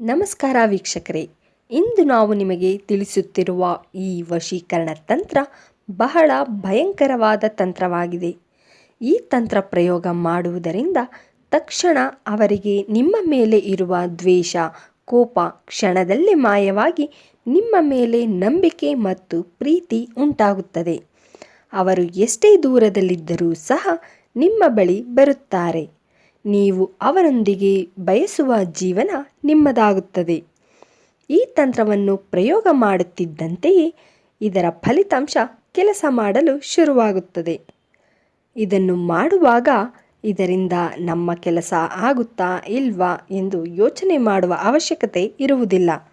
ನಮಸ್ಕಾರ ವೀಕ್ಷಕರೇ. ಇಂದು ನಾವು ನಿಮಗೆ ತಿಳಿಸುತ್ತಿರುವ ಈ ವಶೀಕರಣ ತಂತ್ರ ಬಹಳ ಭಯಂಕರವಾದ ತಂತ್ರವಾಗಿದೆ. ಈ ತಂತ್ರ ಪ್ರಯೋಗ ಮಾಡುವುದರಿಂದ ತಕ್ಷಣ ಅವರಿಗೆ ನಿಮ್ಮ ಮೇಲೆ ಇರುವ ದ್ವೇಷ, ಕೋಪ ಕ್ಷಣದಲ್ಲೇ ಮಾಯವಾಗಿ ನಿಮ್ಮ ಮೇಲೆ ನಂಬಿಕೆ ಮತ್ತು ಪ್ರೀತಿ ಉಂಟಾಗುತ್ತದೆ. ಅವರು ಎಷ್ಟೇ ದೂರದಲ್ಲಿದ್ದರೂ ಸಹ ನಿಮ್ಮ ಬಳಿ ಬರುತ್ತಾರೆ. ನೀವು ಅವರೊಂದಿಗೆ ಬಯಸುವ ಜೀವನ ನಿಮ್ಮದಾಗುತ್ತದೆ. ಈ ತಂತ್ರವನ್ನು ಪ್ರಯೋಗ ಮಾಡುತ್ತಿದ್ದಂತೆಯೇ ಇದರ ಫಲಿತಾಂಶ ಕೆಲಸ ಮಾಡಲು ಶುರುವಾಗುತ್ತದೆ. ಇದನ್ನು ಮಾಡುವಾಗ ಇದರಿಂದ ನಮ್ಮ ಕೆಲಸ ಆಗುತ್ತಾ ಇಲ್ವಾ ಎಂದು ಯೋಚನೆ ಮಾಡುವ ಅವಶ್ಯಕತೆ ಇರುವುದಿಲ್ಲ.